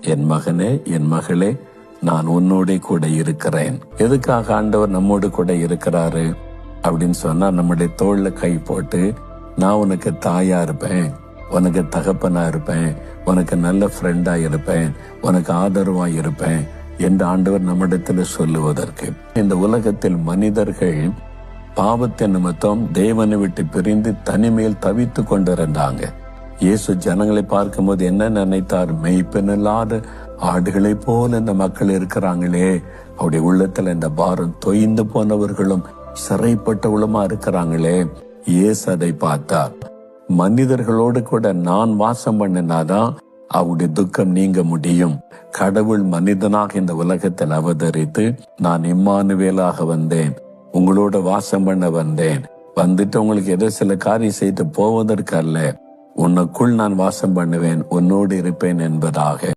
என் மகனே என் மகளே நான் உன்னோட கூட இருக்கிறேன். எதுக்காக ஆண்டவர் நம்மோடு கூட இருக்கிறாரு? அப்படின்னு சொன்னா நம்முடைய தோல்ல கை போட்டு நான் உனக்கு தாயா இருப்பேன் உனக்கு தகப்பனா இருப்பேன் உனக்கு நல்ல ஃப்ரெண்டா இருப்பேன் உனக்கு ஆதரவா இருப்பேன் என்று ஆண்டவர் நம்மிடத்தில் சொல்லுவதற்கு. இந்த உலகத்தில் மனிதர்கள் பாவத்தின் நிமித்தம் தேவனை விட்டு பிரிந்து தனிமையில் தவித்து கொண்டிருந்தாங்க. இயேசு ஜனங்களை பார்க்கும்போது என்ன நினைத்தார்? மெய்ப்பெண்ணில்லாத ஆடுகளை போல இந்த மக்கள் இருக்கிறாங்களே. அவருடைய உள்ளத்துல இந்த பாரம் தொய்ந்து போனவர்களும் சிறைப்பட்டவளுமா இருக்கிறாங்களே. இயேசு அதை பார்த்தார். மனிதர்களோடு கூட நான் வாசம் பண்ணினாதான் அவருடைய துக்கம் நீங்க முடியும். கடவுள் மனிதனாக இந்த உலகத்தில் அவதரித்து நான் இம்மானுவேலாக வந்தேன். உங்களோட வாசம் பண்ண வந்தேன். வந்துட்டு உங்களுக்கு ஏதோ சில காரியம் செய்து போவதற்கு அல்ல. உன்னுக்குள் நான் வாசம் பண்ணுவேன் உன்னோடு இருப்பேன் என்பதாக.